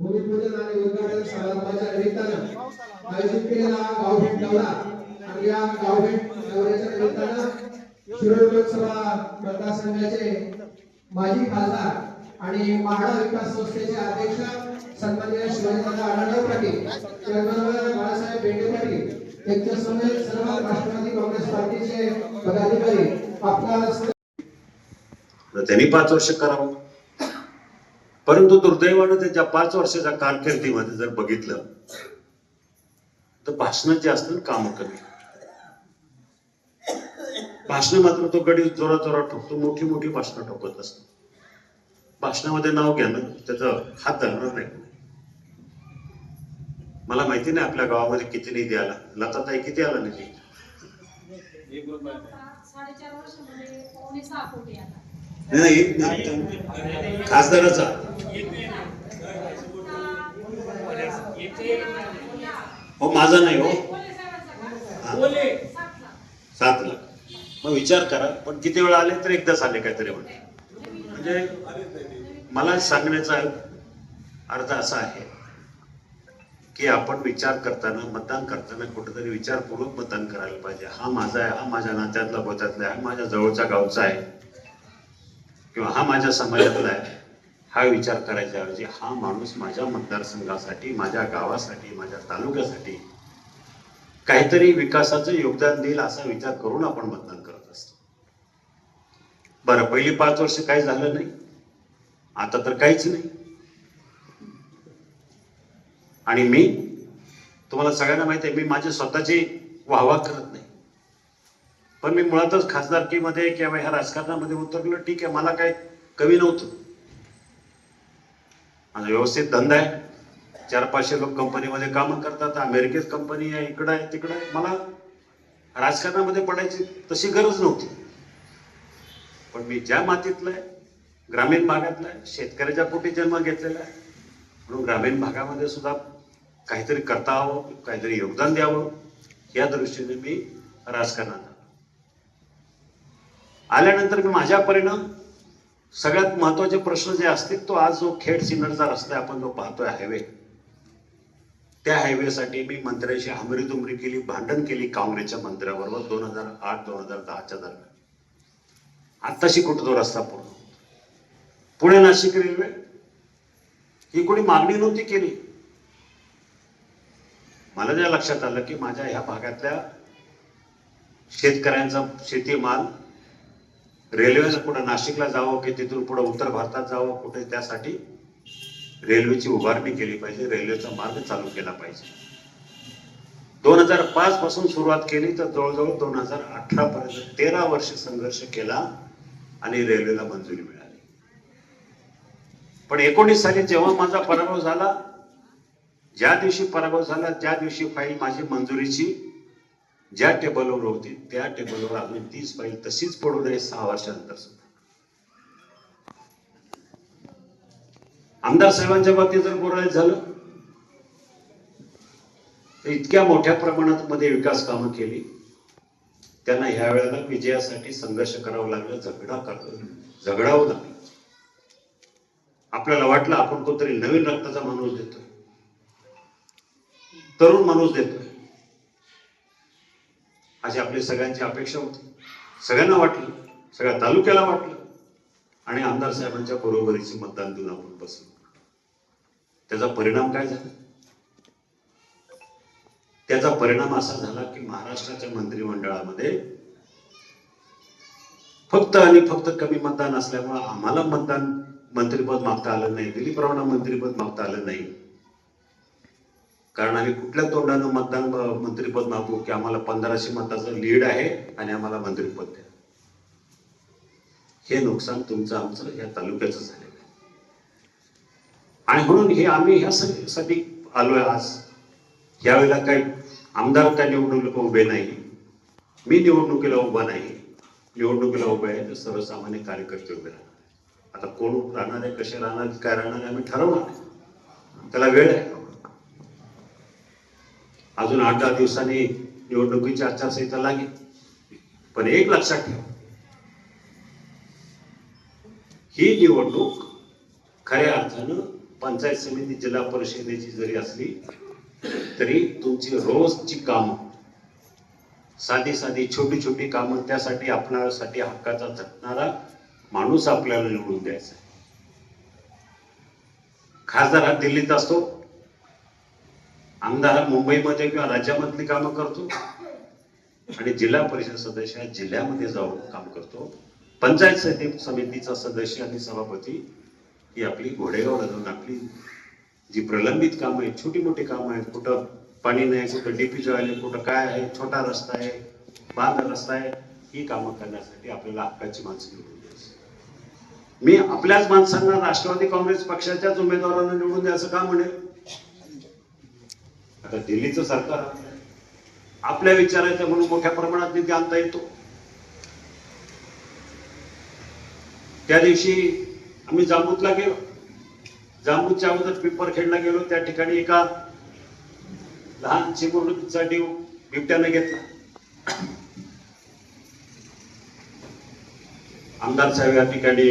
भूमिपूजन आणि उद्घाटन समारंभाच्या निमित्तानं आयोजित केलेला गावभेट दौरा आणि या गावभेट दौऱ्याच्या निमित्तानं शिरोळ लोकसभा मतदारसंघाचे माजी खासदार आणि महाडा विकास संस्थेचे अध्यक्ष सन्माननीय शिवाजीदादा आढळराव पाटील त्याचबरोबर बाळासाहेब बेंडे पाटील त्यांच्या समवेत सर्व राष्ट्रवादी काँग्रेस पार्टीचे पदाधिकारी आपला त्यांनी पाच वर्ष करावं. परंतु दुर्दैवानं त्याच्या पाच वर्षाच्या कारकिर्दीमध्ये जर बघितलं तर भाषणात जास्त काम कमी. भाषण मात्र तो गडी जोरा जोरात ठोकतो मोठी मोठी भाषणं ठोकत असतो. भाषणामध्ये नाव घेणं त्याचा हात धरणार नाही. मला माहिती नाही आपल्या गावामध्ये किती निधी आला. लताताई किती आला निधी? नाही, नाही खासदाराचा. हो माझा नाही हो. सात लाख. मग विचार करा. पण किती वेळा आले तर एकदाच आले काहीतरी म्हणजे म्हणजे मला सांगण्याचा अर्थ असा आहे की आपण विचार करताना मतदान करताना कुठेतरी विचारपूर्वक मतदान करायला पाहिजे. हा माझा आहे हा माझ्या नात्यातला गोत्यातला आहे हा माझ्या जवळचा गावचा आहे. किंवा हा माझ्या समाजातला आहे हा विचार करायच्या ऐवजी हा माणूस माझ्या मतदारसंघासाठी माझ्या गावासाठी माझ्या तालुक्यासाठी काहीतरी विकासाचं योगदान देईल असा विचार करून आपण मतदान करत असतो. बरं पहिली पाच वर्ष काही झालं नाही. आता तर काहीच नाही. आणि मी तुम्हाला सगळ्यांना माहिती आहे मी माझे स्वतःची वाहवा करत नाही. पण मी मुळातच खासदारकीमध्ये किंवा ह्या राजकारणामध्ये उतरलो ठीक आहे मला काय कमी नव्हतं. माझा व्यवस्थित धंदा आहे. चार पाचशे लोक कंपनीमध्ये कामं करतात अमेरिकेत कंपनी आहे इकडं आहे तिकडं आहे. मला राजकारणामध्ये पडायची तशी गरज नव्हती. पण मी ज्या मातीतलं आहे ग्रामीण भागातला आहे शेतकऱ्याच्या पोटी जन्म घेतलेला आहे म्हणून ग्रामीण भागामध्ये सुद्धा काहीतरी करता हवं काहीतरी योगदान द्यावं या दृष्टीने मी राजकारणात आल्यानंतर मी माझ्या परिणाम सगळ्यात महत्त्वाचे प्रश्न जे असतील तो आज जो खेड सिन्नरचा रस्ता आपण जो पाहतोय हायवे त्या हायवेसाठी मी मंत्र्याशी हमरीतुमरी केली भांडण केली काँग्रेसच्या मंत्र्याबरोबर दोन हजार आठ दोन हजार दहाच्या दरम्यान. आत्ताशी कुठं तो रस्ता पूर्ण पुणे नाशिक रेल्वे. ही कोणी मागणी नव्हती केली. मला ज्या लक्षात आलं की माझ्या ह्या भागातल्या शेतकऱ्यांचा शेतीमाल रेल्वेनं कुठं नाशिकला जावं की तिथून पुढे उत्तर भारतात जावं कुठे त्यासाठी रेल्वेची उभारणी केली पाहिजे रेल्वेचा मार्ग चालू केला पाहिजे. दोन हजार पाच पासून सुरुवात केली तर जवळजवळ दोन हजार अठरा पर्यंत तेरा वर्ष संघर्ष केला आणि रेल्वेला मंजुरी मिळाली. पण एकोणीस साली जेव्हा माझा पराभव झाला ज्या दिवशी पराभव झाला त्या दिवशी फाईल माझी मंजुरीची ज्या टेबलवर होती त्या टेबलवर अजून तीच फाईल तशीच पडू नये सहा वर्षानंतर सुद्धा. आमदार साहेबांच्या बाबतीत जर बोलायचं झालं तर इतक्या मोठ्या प्रमाणात मध्ये विकास कामं केली. त्यांना ह्या वेळेला विजयासाठी संघर्ष करावा लागला झगडा कर झगडावं लागलं आपल्याला वाटलं आपण कोणतरी नवीन रक्ताचा माणूस देतोय. तरुण माणूस देतोय. अशी आपली सगळ्यांची अपेक्षा होती. सगळ्यांना वाटलं. सगळ्या तालुक्याला वाटलं. आणि आमदार साहेबांच्या बरोबरीची मतदान देऊन आपण बसलो. त्याचा परिणाम काय झाला? त्याचा परिणाम असा झाला की महाराष्ट्राच्या मंत्रिमंडळामध्ये फक्त आणि फक्त कमी मतदान असल्यामुळे आम्हाला मतदान मंत्रिपद मागता आलं नाही. दिलीपरावांना मंत्रिपद मागता आलं नाही. कारण आम्ही कुठल्या तोंडानं मतदान मंत्रीपद मंत्रिपद मागू की आम्हाला पंधराशे मताचं लीड आहे आणि आम्हाला मंत्रिपद द्या? हे नुकसान तुमचं आमचं या तालुक्याचं झालेलं आहे. आणि म्हणून हे आम्ही ह्यासाठी आलोय आज. यावेळेला काही आमदार त्या निवडणुकीला उभे नाही. मी निवडणुकीला उभा नाही. निवडणुकीला उभे आहे तर सर्वसामान्य कार्यकर्ते उभे राहणार आता कोण राहणार आहे कसे राहणार काय राहणार आहे आम्ही ठरवणार त्याला वेळ आहे. अजून आठ दहा दिवसांनी निवडणुकीची आचारसंहिता लागेल. पण एक लक्षात ठेवा. ही निवडणूक खऱ्या अर्थानं पंचायत समिती जिल्हा परिषदेची जरी असली तरी तुमची रोजची कामं साधी साधी छोटी छोटी कामं त्यासाठी आपणासाठी हक्काचा झटणारा माणूस आपल्याला निवडून द्यायचा खासदार हा दिल्लीत असतो आमदार मुंबईमध्ये किंवा राज्यामधली कामं करतो. आणि जिल्हा परिषद सदस्य जिल्ह्यामध्ये जाऊन काम करतो. पंचायत समिती समितीचा सदस्य आणि सभापती ही आपली घोडेगावला जाऊन आपली जी प्रलंबित कामं आहेत छोटी मोठी कामं आहेत कुठं पाणी नाही कुठं डीपी जळाले कुठं काय आहे छोटा रस्ता आहे बांध रस्ता आहे ही कामं करण्यासाठी आपल्याला हक्काची माणसं निवडून द्यायची. मी आपल्याच माणसांना राष्ट्रवादी काँग्रेस पक्षाच्याच उमेदवारांना निवडून द्यायचं का म्हणेल? आता दिल्लीचं सरकार आपल्या विचारायचं म्हणून मोठ्या प्रमाणात निधी आणता येतो. त्या दिवशी आम्ही जांबूतला गेलो. जांबूतच्या अगोदर पिंपरखेडला गेलो. त्या ठिकाणी एका लहान चिमुरचा डीव बिबट्याने घेतला. आमदार साहेब या ठिकाणी